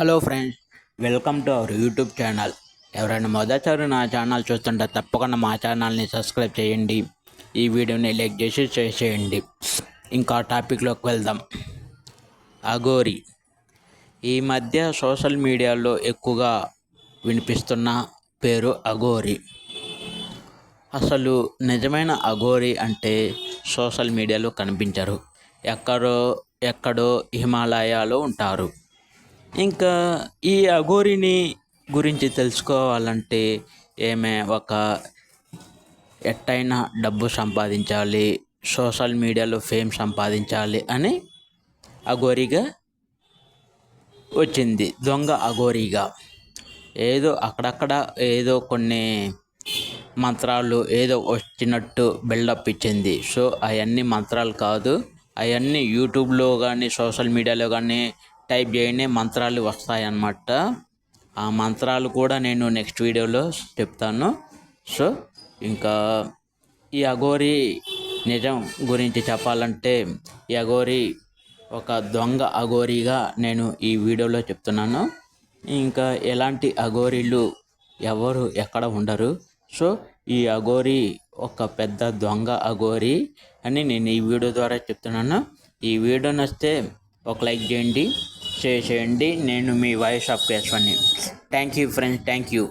Hello friends welcome to our YouTube channel. ఎవరైనా మొదటిసారి నా ఛానల్ చూస్తుంటే తప్పకుండా మా ఛానల్ని సబ్స్క్రైబ్ చేయండి. ఈ వీడియోని లైక్ చేసి షేర్ చేయండి. ఇంకా టాపిక్లోకి వెళ్దాం. అగోరి ఈ మధ్య సోషల్ మీడియాలో ఎక్కువగా వినిపిస్తున్న పేరు అగోరి అసలు నిజమైన అఘోరి అంటే సోషల్ మీడియాలో కనిపించరు. ఎక్కడో ఎక్కడో హిమాలయాలో ఉంటారు. ఇంకా ఈ అఘోరిని గురించి తెలుసుకోవాలంటే ఏమే ఒక ఎట్టయినా డబ్బు సంపాదించాలి సోషల్ మీడియాలో ఫేమ్ సంపాదించాలి అని అఘోరిగా వచ్చింది. దొంగ అఘోరిగా. ఏదో అక్కడక్కడ ఏదో కొన్ని మంత్రాలు ఏదో వచ్చినట్టు బిల్డప్ ఇచ్చింది. సో అవన్నీ మంత్రాలు కాదు అవన్నీ యూట్యూబ్లో కానీ సోషల్ మీడియాలో కానీ టైప్ చేయనే మంత్రాలు వస్తాయన్నమాట. ఆ మంత్రాలు కూడా నేను నెక్స్ట్ వీడియోలో చెప్తాను. సో ఇంకా ఈ అఘోరి నిజం గురించి చెప్పాలంటే ఈ అఘోరి ఒక దొంగ అఘోరిగా నేను ఈ వీడియోలో చెప్తున్నాను. ఇంకా ఎలాంటి అఘోరీలు ఎవరు ఎక్కడ ఉండరు. సో ఈ అఘోరి ఒక పెద్ద దొంగ అఘోరి అని నేను ఈ వీడియో ద్వారా చెప్తున్నాను. ఈ వీడియో నచ్చితే ఒక లైక్ చేయండి. షేర్ చేయండి. నేను మీ voice of కేశవని thank you friends thank you